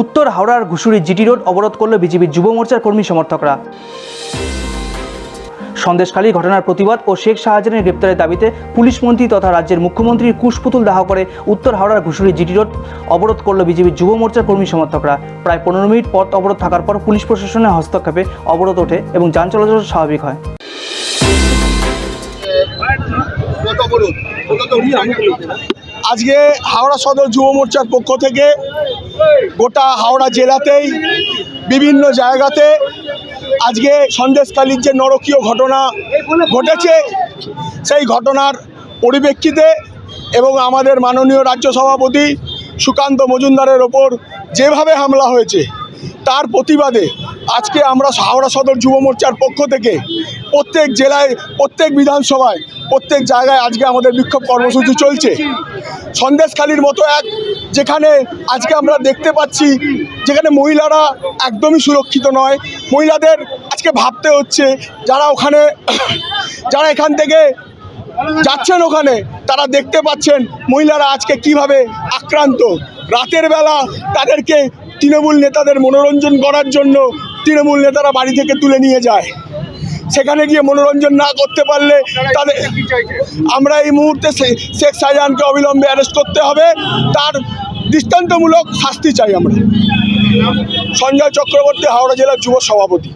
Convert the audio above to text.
উত্তর হাওড়ার Ghusuri GT road অবরোধ করল বিজেপির যুব মোর্চার কর্মী সমর্থকরা। সন্দেশখালী ঘটনার প্রতিবাদ ও শেখ শাহজাহানের গ্রেপ্তারের দাবিতে পুলিশ মন্ত্রী তথা রাজ্যের মুখ্যমন্ত্রীর কুশপুতুল দাহ করে উত্তর হাওড়ার ঘুষুরি জিটি রোড অবরোধ করল বিজেপির যুব মোর্চার কর্মী সমর্থকরা। প্রায় পনেরো মিনিট পথ অবরোধ থাকার পর পুলিশ প্রশাসনের হস্তক্ষেপে অবরোধ ওঠে এবং যান চলাচল স্বাভাবিক হয়। আজকে হাওড়া সদর যুব মোর্চার পক্ষ থেকে গোটা হাওড়া জেলাতেই, বিভিন্ন জায়গাতে আজকে সন্দেশকালীর যে নরকীয় ঘটনা ঘটেছে, সেই ঘটনার পরিপ্রেক্ষিতে এবং আমাদের মাননীয় রাজ্য সভাপতি সুকান্ত মজুমদারের ওপর যেভাবে হামলা হয়েছে, তার প্রতিবাদে আজকে আমরা হাওড়া সদর যুব মোর্চার পক্ষ থেকে প্রত্যেক জেলায়, প্রত্যেক বিধানসভায়, প্রত্যেক জায়গায় আজকে আমাদের বিক্ষোভ কর্মসূচি চলছে। সন্দেশখালির মতো এক যেখানে আজকে আমরা দেখতে পাচ্ছি যেখানে মহিলারা একদমই সুরক্ষিত নয়। মহিলাদের আজকে ভাবতে হচ্ছে যারা ওখানে, যারা এখান থেকে যাচ্ছেন ওখানে, তারা দেখতে পাচ্ছেন মহিলারা আজকে কীভাবে আক্রান্ত। রাতের বেলা তাদেরকে তৃণমূল নেতাদের মনোরঞ্জন করার জন্য তৃণমূল নেতারা বাড়ি থেকে তুলে নিয়ে যায়। সেখানে গিয়ে মনোরঞ্জন না করতে পারলে তাদের আমরা এই মুহূর্তে শেখ শাহজাহানকে অবিলম্বে অ্যারেস্ট করতে হবে। তার দৃষ্টান্তমূলক শাস্তি চাই আমরা। সঞ্জয় চক্রবর্তী, হাওড়া জেলার যুব সভাপতি।